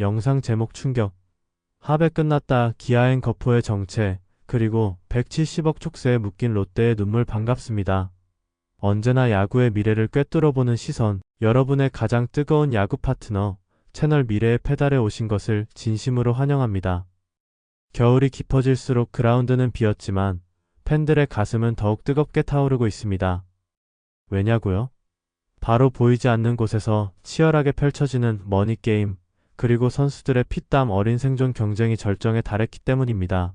영상 제목 충격. 합에 끝났다. 기아행 거포의 정체. 그리고 170억 촉새에 묶인 롯데의 눈물 반갑습니다. 언제나 야구의 미래를 꿰뚫어보는 시선. 여러분의 가장 뜨거운 야구 파트너. 채널 미래의 페달에 오신 것을 진심으로 환영합니다. 겨울이 깊어질수록 그라운드는 비었지만 팬들의 가슴은 더욱 뜨겁게 타오르고 있습니다. 왜냐고요? 바로 보이지 않는 곳에서 치열하게 펼쳐지는 머니게임, 그리고 선수들의 피땀 어린 생존 경쟁이 절정에 달했기 때문입니다.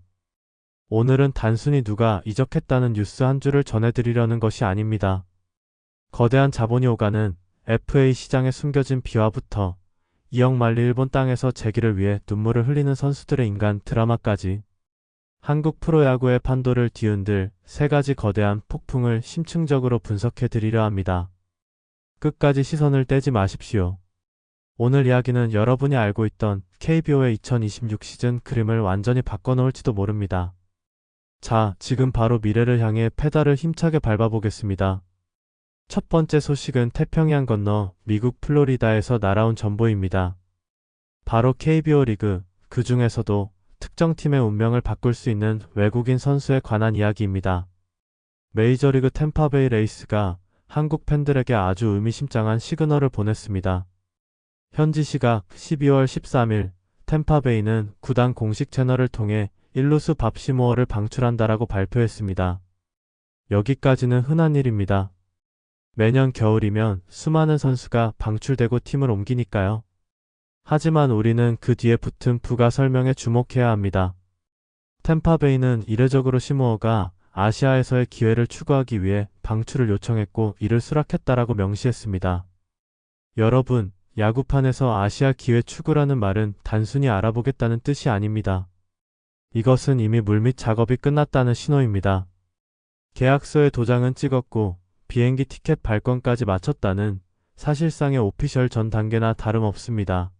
오늘은 단순히 누가 이적했다는 뉴스 한 줄을 전해드리려는 것이 아닙니다. 거대한 자본이 오가는 FA 시장에 숨겨진 비화부터 2억 말리 일본 땅에서 재기를 위해 눈물을 흘리는 선수들의 인간 드라마까지 한국 프로야구의 판도를 뒤흔들 세 가지 거대한 폭풍을 심층적으로 분석해 드리려 합니다. 끝까지 시선을 떼지 마십시오. 오늘 이야기는 여러분이 알고 있던 KBO의 2026 시즌 그림을 완전히 바꿔놓을지도 모릅니다. 자, 지금 바로 미래를 향해 페달을 힘차게 밟아보겠습니다. 첫 번째 소식은 태평양 건너 미국 플로리다에서 날아온 전보입니다. 바로 KBO 리그, 그 중에서도 특정 팀의 운명을 바꿀 수 있는 외국인 선수에 관한 이야기입니다. 메이저리그 템파베이 레이스가 한국 팬들에게 아주 의미심장한 시그널을 보냈습니다. 현지 시각 12월 13일 템파베이는 구단 공식 채널을 통해 일루스 밥시모어를 방출한다라고 발표했습니다. 여기까지는 흔한 일입니다. 매년 겨울이면 수많은 선수가 방출되고 팀을 옮기니까요. 하지만 우리는 그 뒤에 붙은 부가 설명에 주목해야 합니다. 템파베이는 이례적으로 시모어가 아시아에서의 기회를 추구하기 위해 방출을 요청했고 이를 수락했다라고 명시했습니다. 여러분, 야구판에서 아시아 기회 추구라는 말은 단순히 알아보겠다는 뜻이 아닙니다. 이것은 이미 물밑 작업이 끝났다는 신호입니다. 계약서에 도장은 찍었고 비행기 티켓 발권까지 마쳤다는 사실상의 오피셜 전 단계나 다름없습니다.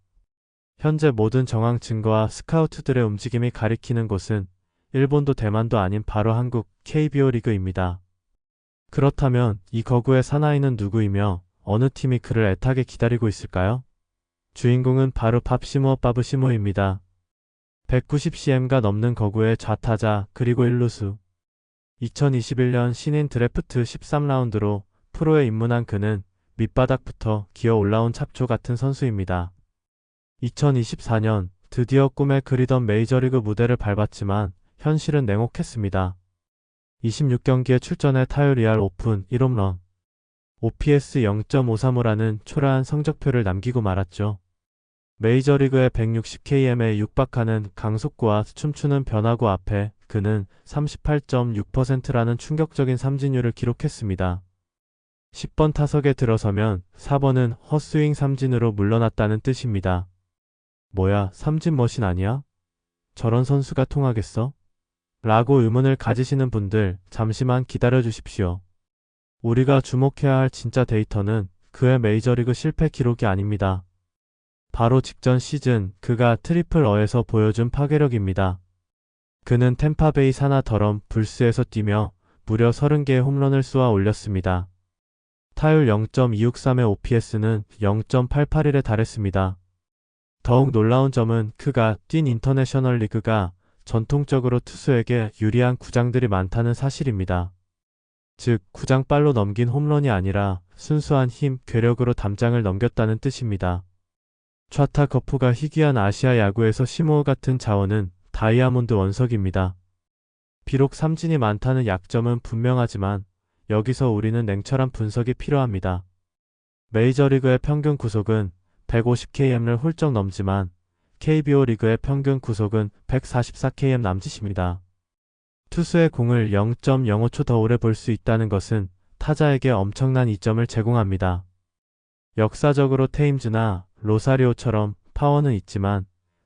현재 모든 정황 증거와 스카우트들의 움직임이 가리키는 곳은 일본도 대만도 아닌 바로 한국 KBO 리그입니다. 그렇다면 이 거구의 사나이는 누구이며 어느 팀이 그를 애타게 기다리고 있을까요? 주인공은 바로 밥시모 바브시모입니다. 190cm가 넘는 거구의 좌타자 그리고 일루수. 2021년 신인 드래프트 13라운드로 프로에 입문한 그는 밑바닥부터 기어 올라온 잡초 같은 선수입니다. 2024년 드디어 꿈에 그리던 메이저리그 무대를 밟았지만 현실은 냉혹했습니다. 26경기에 출전해 타율 2할 오픈 1홈런, OPS 0.535라는 초라한 성적표를 남기고 말았죠. 메이저리그의 160km에 육박하는 강속구와 춤추는 변화구 앞에 그는 38.6%라는 충격적인 삼진율을 기록했습니다. 10번 타석에 들어서면 4번은 헛스윙 삼진으로 물러났다는 뜻입니다. 뭐야, 삼진 머신 아니야? 저런 선수가 통하겠어? 라고 의문을 가지시는 분들 잠시만 기다려 주십시오. 우리가 주목해야 할 진짜 데이터는 그의 메이저리그 실패 기록이 아닙니다. 바로 직전 시즌 그가 트리플 어에서 보여준 파괴력입니다. 그는 템파베이 사나 더럼 불스에서 뛰며 무려 30개의 홈런을 쏘아 올렸습니다. 타율 0.263의 OPS는 0.881에 달했습니다. 더욱 놀라운 점은 그가 뛴 인터내셔널 리그가 전통적으로 투수에게 유리한 구장들이 많다는 사실입니다. 즉, 구장발로 넘긴 홈런이 아니라 순수한 힘, 괴력으로 담장을 넘겼다는 뜻입니다. 좌타 거푸가 희귀한 아시아 야구에서 시모어 같은 자원은 다이아몬드 원석입니다. 비록 삼진이 많다는 약점은 분명하지만 여기서 우리는 냉철한 분석이 필요합니다. 메이저리그의 평균 구속은 150km를 훌쩍 넘지만 KBO 리그의 평균 구속은 144km 남짓입니다. 투수의 공을 0.05초 더 오래 볼 수 있다는 것은 타자에게 엄청난 이점을 제공합니다. 역사적으로 테임즈나 로사리오처럼 파워는 있지만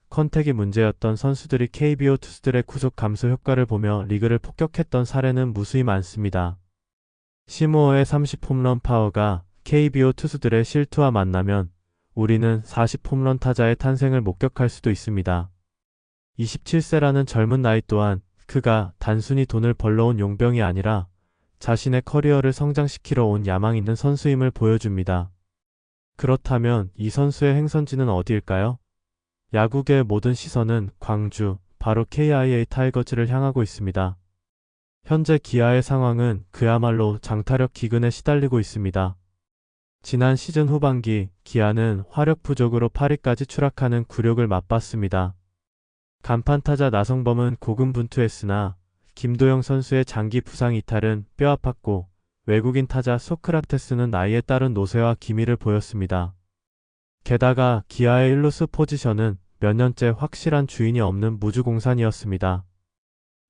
컨택이 문제였던 선수들이 KBO 투수들의 구속 감소 효과를 보며 리그를 폭격했던 사례는 무수히 많습니다. 시모어의 30홈런 파워가 KBO 투수들의 실투와 만나면 우리는 40홈런 타자의 탄생을 목격할 수도 있습니다. 27세라는 젊은 나이 또한 그가 단순히 돈을 벌러 온 용병이 아니라 자신의 커리어를 성장시키러 온 야망 있는 선수임을 보여줍니다. 그렇다면 이 선수의 행선지는 어디일까요? 야구계의 모든 시선은 광주, 바로 KIA 타이거즈를 향하고 있습니다. 현재 기아의 상황은 그야말로 장타력 기근에 시달리고 있습니다. 지난 시즌 후반기 기아는 화력 부족으로 8위까지 추락하는 굴욕을 맛봤습니다. 간판 타자 나성범은 고군분투했으나 김도영 선수의 장기 부상 이탈은 뼈 아팠고 외국인 타자 소크라테스는 나이에 따른 노쇠와 기미를 보였습니다. 게다가 기아의 일루스 포지션은 몇 년째 확실한 주인이 없는 무주공산이었습니다.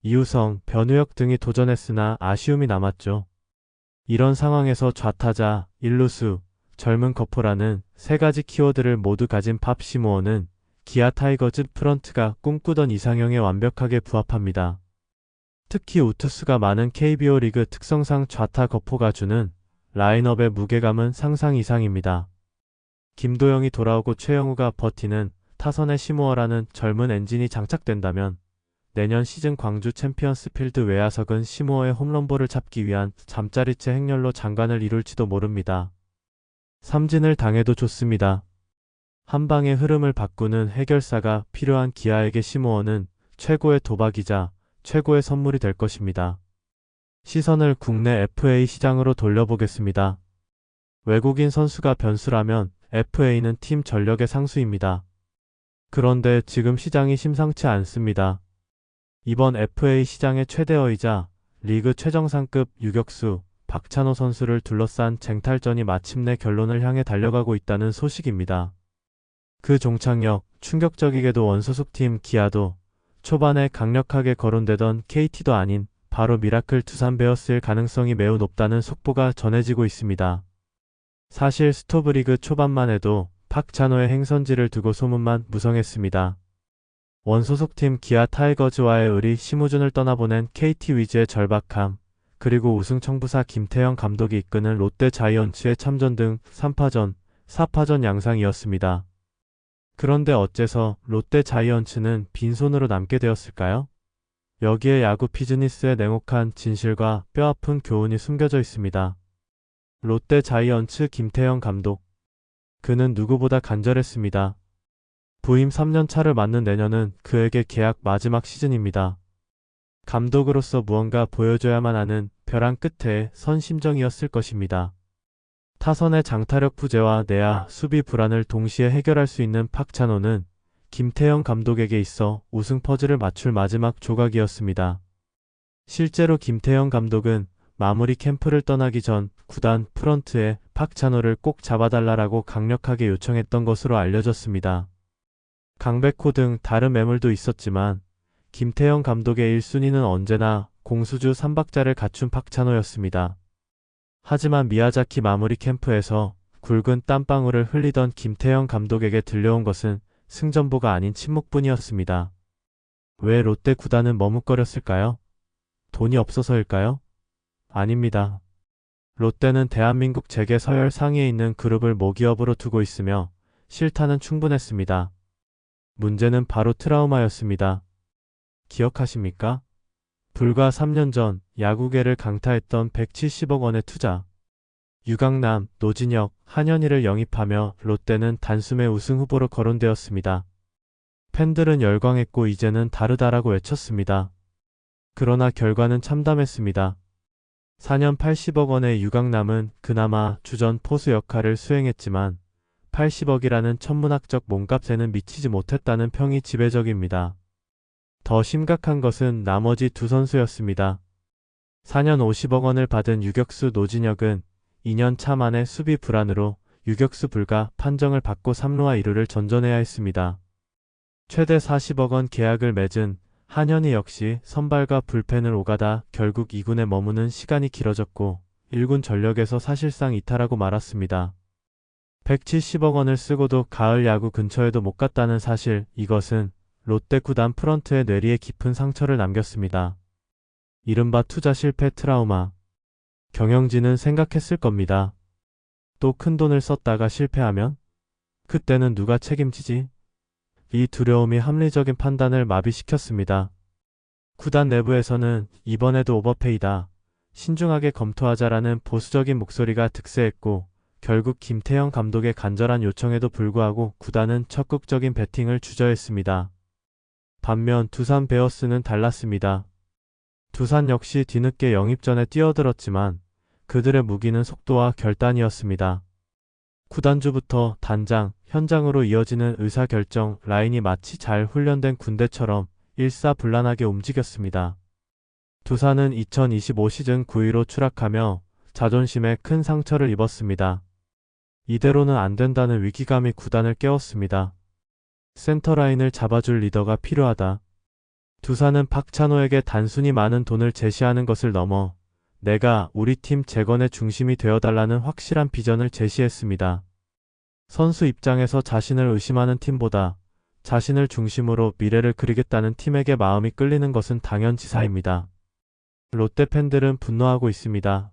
이우성, 변우혁 등이 도전했으나 아쉬움이 남았죠. 이런 상황에서 좌타자, 일루수, 젊은 거포라는 세 가지 키워드를 모두 가진 팝 시모어는 기아 타이거즈 프런트가 꿈꾸던 이상형에 완벽하게 부합합니다. 특히 우투수가 많은 KBO 리그 특성상 좌타 거포가 주는 라인업의 무게감은 상상 이상입니다. 김도영이 돌아오고 최영우가 버티는 타선의 시모어라는 젊은 엔진이 장착된다면 내년 시즌 광주 챔피언스 필드 외야석은 시모어의 홈런볼을 잡기 위한 잠자리채 행렬로 장관을 이룰지도 모릅니다. 삼진을 당해도 좋습니다. 한 방의 흐름을 바꾸는 해결사가 필요한 기아에게 시모어는 최고의 도박이자 최고의 선물이 될 것입니다. 시선을 국내 FA 시장으로 돌려보겠습니다. 외국인 선수가 변수라면 FA는 팀 전력의 상수입니다. 그런데 지금 시장이 심상치 않습니다. 이번 FA 시장의 최대어이자 리그 최정상급 유격수 박찬호 선수를 둘러싼 쟁탈전이 마침내 결론을 향해 달려가고 있다는 소식입니다. 그 종착역, 충격적이게도 원소속팀 기아도 초반에 강력하게 거론되던 KT도 아닌 바로 미라클 두산 베어스일 가능성이 매우 높다는 속보가 전해지고 있습니다. 사실 스토브리그 초반만 해도 박찬호의 행선지를 두고 소문만 무성했습니다. 원소속팀 기아 타이거즈와의 의리 심우준을 떠나보낸 KT 위즈의 절박함, 그리고 우승 청부사 김태형 감독이 이끄는 롯데 자이언츠의 참전 등 3파전, 4파전 양상이었습니다. 그런데 어째서 롯데 자이언츠는 빈손으로 남게 되었을까요? 여기에 야구 비즈니스의 냉혹한 진실과 뼈아픈 교훈이 숨겨져 있습니다. 롯데 자이언츠 김태형 감독. 그는 누구보다 간절했습니다. 부임 3년 차를 맞는 내년은 그에게 계약 마지막 시즌입니다. 감독으로서 무언가 보여줘야만 하는 벼랑 끝에 선 심정이었을 것입니다. 타선의 장타력 부재와 내야 수비 불안을 동시에 해결할 수 있는 박찬호는 김태형 감독에게 있어 우승 퍼즐을 맞출 마지막 조각이었습니다. 실제로 김태형 감독은 마무리 캠프를 떠나기 전 구단 프런트에 박찬호를 꼭 잡아달라라고 강력하게 요청했던 것으로 알려졌습니다. 강백호 등 다른 매물도 있었지만 김태형 감독의 1순위는 언제나 공수주 3박자를 갖춘 박찬호였습니다. 하지만 미야자키 마무리 캠프에서 굵은 땀방울을 흘리던 김태형 감독에게 들려온 것은 승전보가 아닌 침묵뿐이었습니다. 왜 롯데 구단은 머뭇거렸을까요? 돈이 없어서일까요? 아닙니다. 롯데는 대한민국 재계 서열 상위에 있는 그룹을 모기업으로 두고 있으며 실타는 충분했습니다. 문제는 바로 트라우마였습니다. 기억하십니까? 불과 3년 전 야구계를 강타했던 170억 원의 투자. 유강남, 노진혁, 한현희를 영입하며 롯데는 단숨에 우승 후보로 거론되었습니다. 팬들은 열광했고 이제는 다르다라고 외쳤습니다. 그러나 결과는 참담했습니다. 4년 80억 원의 유강남은 그나마 주전 포수 역할을 수행했지만 80억이라는 천문학적 몸값에는 미치지 못했다는 평이 지배적입니다. 더 심각한 것은 나머지 두 선수였습니다. 4년 50억 원을 받은 유격수 노진혁은 2년 차 만에 수비 불안으로 유격수 불가 판정을 받고 3루와 2루를 전전해야 했습니다. 최대 40억 원 계약을 맺은 한현희 역시 선발과 불펜을 오가다 결국 2군에 머무는 시간이 길어졌고 1군 전력에서 사실상 이탈하고 말았습니다. 170억 원을 쓰고도 가을 야구 근처에도 못 갔다는 사실 이것은 롯데 구단 프런트의 뇌리에 깊은 상처를 남겼습니다. 이른바 투자 실패 트라우마. 경영진은 생각했을 겁니다. 또 큰 돈을 썼다가 실패하면? 그때는 누가 책임지지? 이 두려움이 합리적인 판단을 마비시켰습니다. 구단 내부에서는 이번에도 오버페이다. 신중하게 검토하자라는 보수적인 목소리가 득세했고 결국 김태형 감독의 간절한 요청에도 불구하고 구단은 적극적인 배팅을 주저했습니다. 반면 두산 베어스는 달랐습니다. 두산 역시 뒤늦게 영입전에 뛰어들었지만 그들의 무기는 속도와 결단이었습니다. 구단주부터 단장, 현장으로 이어지는 의사결정 라인이 마치 잘 훈련된 군대처럼 일사불란하게 움직였습니다. 두산은 2025 시즌 9위로 추락하며 자존심에 큰 상처를 입었습니다. 이대로는 안 된다는 위기감이 구단을 깨웠습니다. 센터라인을 잡아줄 리더가 필요하다. 두산은 박찬호에게 단순히 많은 돈을 제시하는 것을 넘어 내가 우리 팀 재건의 중심이 되어달라는 확실한 비전을 제시했습니다. 선수 입장에서 자신을 의심하는 팀보다 자신을 중심으로 미래를 그리겠다는 팀에게 마음이 끌리는 것은 당연지사입니다. 롯데 팬들은 분노하고 있습니다.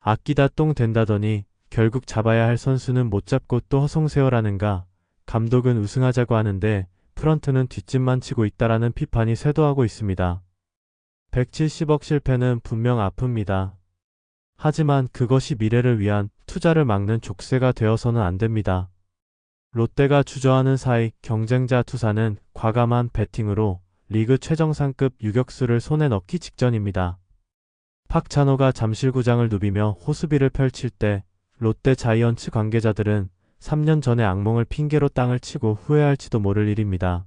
아끼다 똥 된다더니 결국 잡아야 할 선수는 못 잡고 또 허송세월하는가. 감독은 우승하자고 하는데 프런트는 뒷짐만 치고 있다라는 비판이 쇄도하고 있습니다. 170억 실패는 분명 아픕니다. 하지만 그것이 미래를 위한 투자를 막는 족쇄가 되어서는 안 됩니다. 롯데가 주저하는 사이 경쟁자 투사는 과감한 배팅으로 리그 최정상급 유격수를 손에 넣기 직전입니다. 박찬호가 잠실구장을 누비며 호수비를 펼칠 때 롯데 자이언츠 관계자들은 3년 전의 악몽을 핑계로 땅을 치고 후회할지도 모를 일입니다.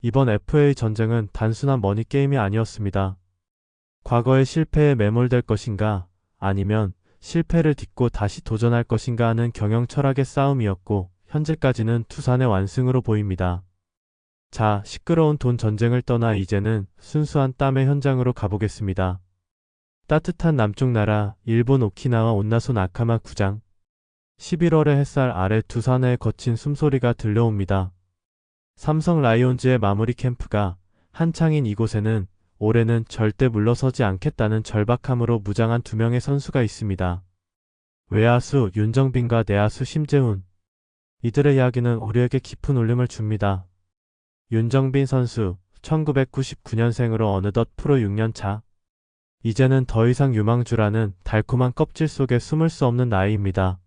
이번 FA 전쟁은 단순한 머니 게임이 아니었습니다. 과거의 실패에 매몰될 것인가 아니면 실패를 딛고 다시 도전할 것인가 하는 경영 철학의 싸움이었고 현재까지는 투산의 완승으로 보입니다. 자, 시끄러운 돈 전쟁을 떠나 이제는 순수한 땀의 현장으로 가보겠습니다. 따뜻한 남쪽 나라 일본 오키나와 온나소 나카마 구장 11월의 햇살 아래 두산의 거친 숨소리가 들려옵니다. 삼성 라이온즈의 마무리 캠프가 한창인 이곳에는 올해는 절대 물러서지 않겠다는 절박함으로 무장한 두 명의 선수가 있습니다. 외야수 윤정빈과 내야수 심재훈. 이들의 이야기는 우리에게 깊은 울림을 줍니다. 윤정빈 선수 1999년생으로 어느덧 프로 6년차. 이제는 더 이상 유망주라는 달콤한 껍질 속에 숨을 수 없는 나이입니다.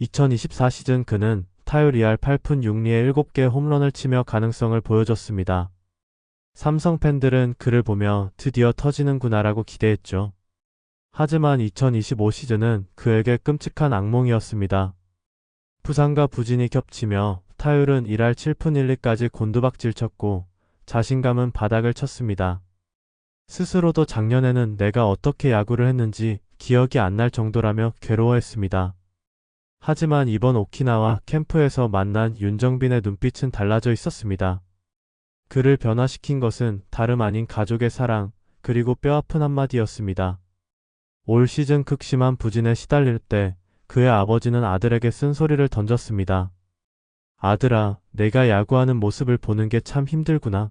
2024 시즌 그는 타율 2할 8푼 6리에 7개 홈런을 치며 가능성을 보여줬습니다. 삼성 팬들은 그를 보며 드디어 터지는구나라고 기대했죠. 하지만 2025 시즌은 그에게 끔찍한 악몽이었습니다. 부상과 부진이 겹치며 타율은 1할 7푼 1리까지 곤두박질 쳤고 자신감은 바닥을 쳤습니다. 스스로도 작년에는 내가 어떻게 야구를 했는지 기억이 안 날 정도라며 괴로워했습니다. 하지만 이번 오키나와 캠프에서 만난 윤정빈의 눈빛은 달라져 있었습니다. 그를 변화시킨 것은 다름 아닌 가족의 사랑, 그리고 뼈아픈 한마디였습니다. 올 시즌 극심한 부진에 시달릴 때 그의 아버지는 아들에게 쓴소리를 던졌습니다. 아들아, 내가 야구하는 모습을 보는 게 참 힘들구나.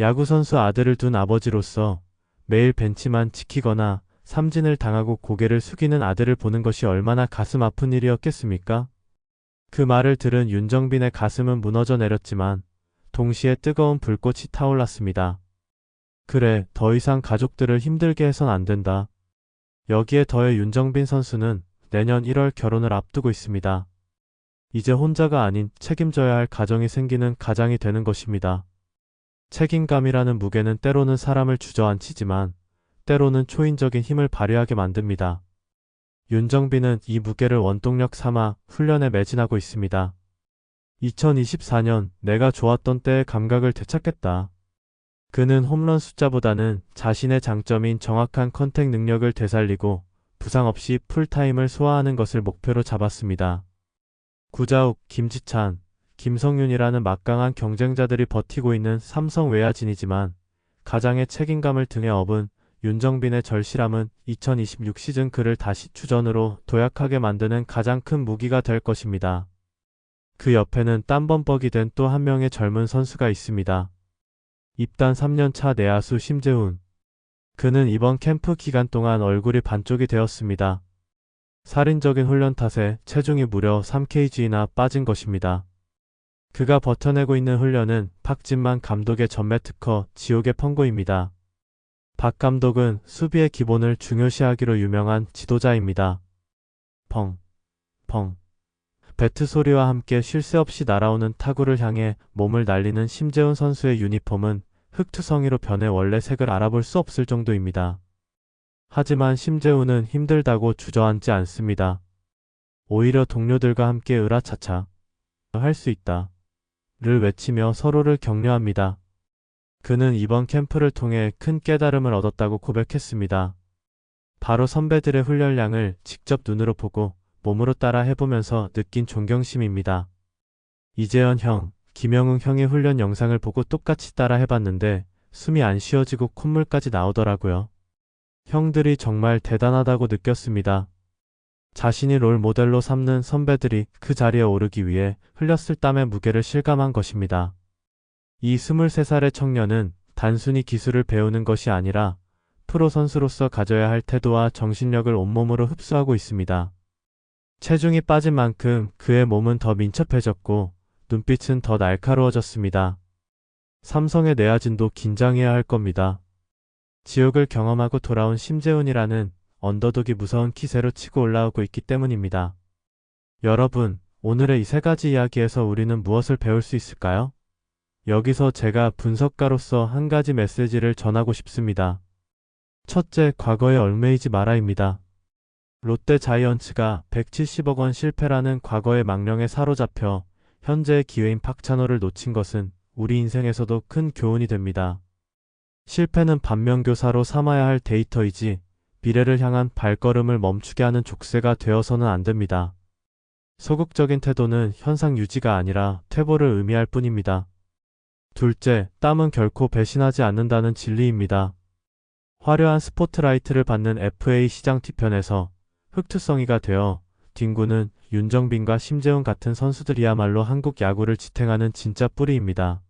야구선수 아들을 둔 아버지로서 매일 벤치만 지키거나 삼진을 당하고 고개를 숙이는 아들을 보는 것이 얼마나 가슴 아픈 일이었겠습니까? 그 말을 들은 윤정빈의 가슴은 무너져 내렸지만 동시에 뜨거운 불꽃이 타올랐습니다. 그래, 더 이상 가족들을 힘들게 해선 안 된다. 여기에 더해 윤정빈 선수는 내년 1월 결혼을 앞두고 있습니다. 이제 혼자가 아닌 책임져야 할 가정이 생기는 가장이 되는 것입니다. 책임감이라는 무게는 때로는 사람을 주저앉히지만 때로는 초인적인 힘을 발휘하게 만듭니다. 윤정빈은 이 무게를 원동력 삼아 훈련에 매진하고 있습니다. 2024년 내가 좋았던 때의 감각을 되찾겠다. 그는 홈런 숫자보다는 자신의 장점인 정확한 컨택 능력을 되살리고 부상 없이 풀타임을 소화하는 것을 목표로 잡았습니다. 구자욱, 김지찬, 김성윤이라는 막강한 경쟁자들이 버티고 있는 삼성 외야진이지만 가장의 책임감을 등에 업은 윤정빈의 절실함은 2026 시즌 그를 다시 추전으로 도약하게 만드는 가장 큰 무기가 될 것입니다. 그 옆에는 땀범벅이 된 또 한 명의 젊은 선수가 있습니다. 입단 3년 차 내야수 심재훈. 그는 이번 캠프 기간 동안 얼굴이 반쪽이 되었습니다. 살인적인 훈련 탓에 체중이 무려 3kg나 빠진 것입니다. 그가 버텨내고 있는 훈련은 박진만 감독의 전매 특허 지옥의 펑고입니다. 박 감독은 수비의 기본을 중요시하기로 유명한 지도자입니다. 펑. 펑. 배트 소리와 함께 쉴 새 없이 날아오는 타구를 향해 몸을 날리는 심재훈 선수의 유니폼은 흑투성이로 변해 원래 색을 알아볼 수 없을 정도입니다. 하지만 심재훈은 힘들다고 주저앉지 않습니다. 오히려 동료들과 함께 으라차차 할 수 있다. 를 외치며 서로를 격려합니다. 그는 이번 캠프를 통해 큰 깨달음을 얻었다고 고백했습니다. 바로 선배들의 훈련량을 직접 눈으로 보고 몸으로 따라 해보면서 느낀 존경심입니다. 이재현 형, 김영웅 형의 훈련 영상을 보고 똑같이 따라 해봤는데 숨이 안 쉬어지고 콧물까지 나오더라고요. 형들이 정말 대단하다고 느꼈습니다. 자신이 롤 모델로 삼는 선배들이 그 자리에 오르기 위해 흘렸을 땀의 무게를 실감한 것입니다. 이 23살의 청년은 단순히 기술을 배우는 것이 아니라 프로 선수로서 가져야 할 태도와 정신력을 온몸으로 흡수하고 있습니다. 체중이 빠진 만큼 그의 몸은 더 민첩해졌고 눈빛은 더 날카로워졌습니다. 삼성의 내야진도 긴장해야 할 겁니다. 지옥을 경험하고 돌아온 심재훈이라는 언더독이 무서운 기세로 치고 올라오고 있기 때문입니다. 여러분, 오늘의 이 세 가지 이야기에서 우리는 무엇을 배울 수 있을까요? 여기서 제가 분석가로서 한 가지 메시지를 전하고 싶습니다. 첫째, 과거에 얽매이지 마라입니다. 롯데 자이언츠가 170억 원 실패라는 과거의 망령에 사로잡혀 현재의 기회인 박찬호를 놓친 것은 우리 인생에서도 큰 교훈이 됩니다. 실패는 반면교사로 삼아야 할 데이터이지 미래를 향한 발걸음을 멈추게 하는 족쇄가 되어서는 안 됩니다. 소극적인 태도는 현상 유지가 아니라 퇴보를 의미할 뿐입니다. 둘째, 땀은 결코 배신하지 않는다는 진리입니다. 화려한 스포트라이트를 받는 FA 시장 뒤편에서 흑투성이가 되어 딩구는 윤정빈과 심재훈 같은 선수들이야말로 한국 야구를 지탱하는 진짜 뿌리입니다.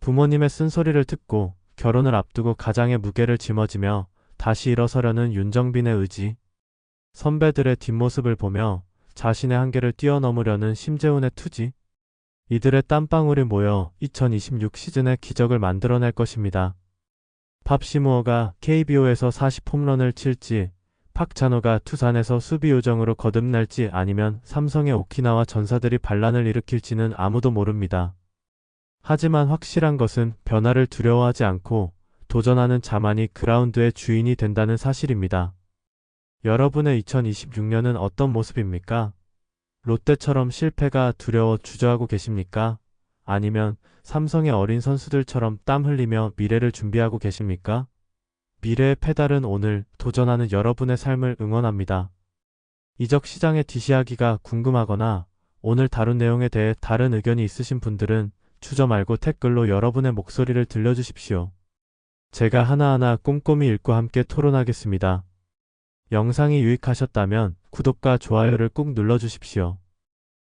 부모님의 쓴소리를 듣고 결혼을 앞두고 가장의 무게를 짊어지며 다시 일어서려는 윤정빈의 의지. 선배들의 뒷모습을 보며 자신의 한계를 뛰어넘으려는 심재훈의 투지. 이들의 땀방울이 모여 2026 시즌의 기적을 만들어낼 것입니다. 팝시무어가 KBO에서 40 홈런을 칠지, 팍찬호가 투산에서 수비 요정으로 거듭날지 아니면 삼성의 오키나와 전사들이 반란을 일으킬지는 아무도 모릅니다. 하지만 확실한 것은 변화를 두려워하지 않고 도전하는 자만이 그라운드의 주인이 된다는 사실입니다. 여러분의 2026년은 어떤 모습입니까? 롯데처럼 실패가 두려워 주저하고 계십니까? 아니면 삼성의 어린 선수들처럼 땀 흘리며 미래를 준비하고 계십니까? 미래의 페달은 오늘 도전하는 여러분의 삶을 응원합니다. 이적 시장의 디시하기가 궁금하거나 오늘 다룬 내용에 대해 다른 의견이 있으신 분들은 주저 말고 댓글로 여러분의 목소리를 들려주십시오. 제가 하나하나 꼼꼼히 읽고 함께 토론하겠습니다. 영상이 유익하셨다면 구독과 좋아요를 꾹 눌러주십시오.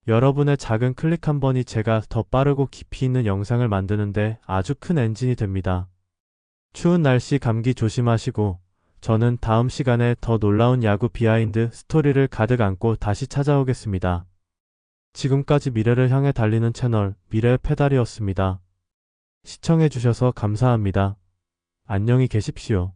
여러분의 작은 클릭 한 번이 제가 더 빠르고 깊이 있는 영상을 만드는데 아주 큰 엔진이 됩니다. 추운 날씨 감기 조심하시고 저는 다음 시간에 더 놀라운 야구 비하인드 스토리를 가득 안고 다시 찾아오겠습니다. 지금까지 미래를 향해 달리는 채널 미래의 페달이었습니다. 시청해주셔서 감사합니다. 안녕히 계십시오.